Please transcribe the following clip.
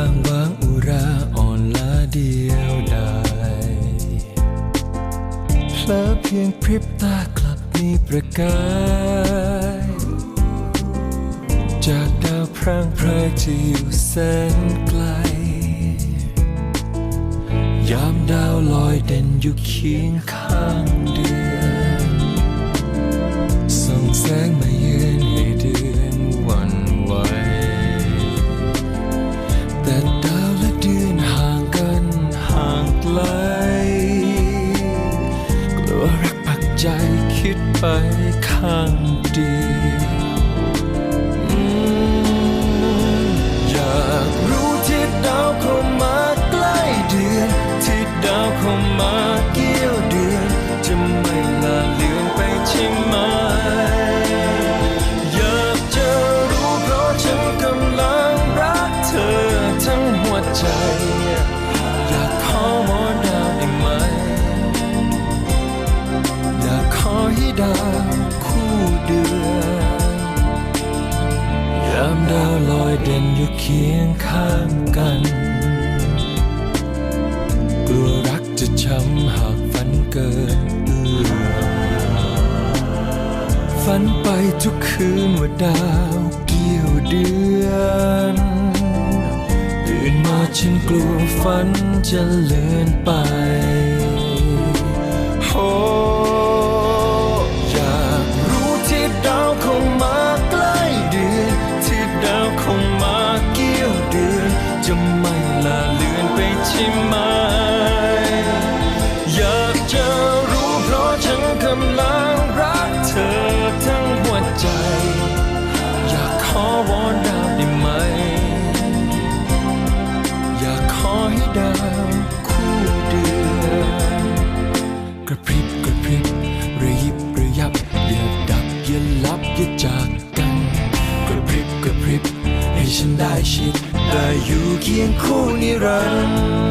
างวางอุราอ่อนละเดียวดายเพลอเพียงพริบตากลับมีประกาย จากดาวพรางพรายที่อยู่แสนไกล ยามดาวลอยเด่นอยู่เคียงข้าง ไปข้างเดียวอืมอยากรู้ที่ดาวเข้ามาใกล้เดือนที่ดาวเข้ามาเกี่ยวเดือนจะไม่ลาเลือนไปใช่ไหมอยากจะรู้เพราะฉันกำลังรักเธอทั้งหัวใจ ดาวคู่เดือนยามดาวลอยเด่นอยู่เคียงข้างกัน กลัวรักจะช้ำหากฝันเกินเอื้อฝันไปทุกคืนว่าดาวเกี่ยวเดือนตื่นมาฉันกลัวฝันจะเลือนไป อยู่เคียงคู่นิรันดร์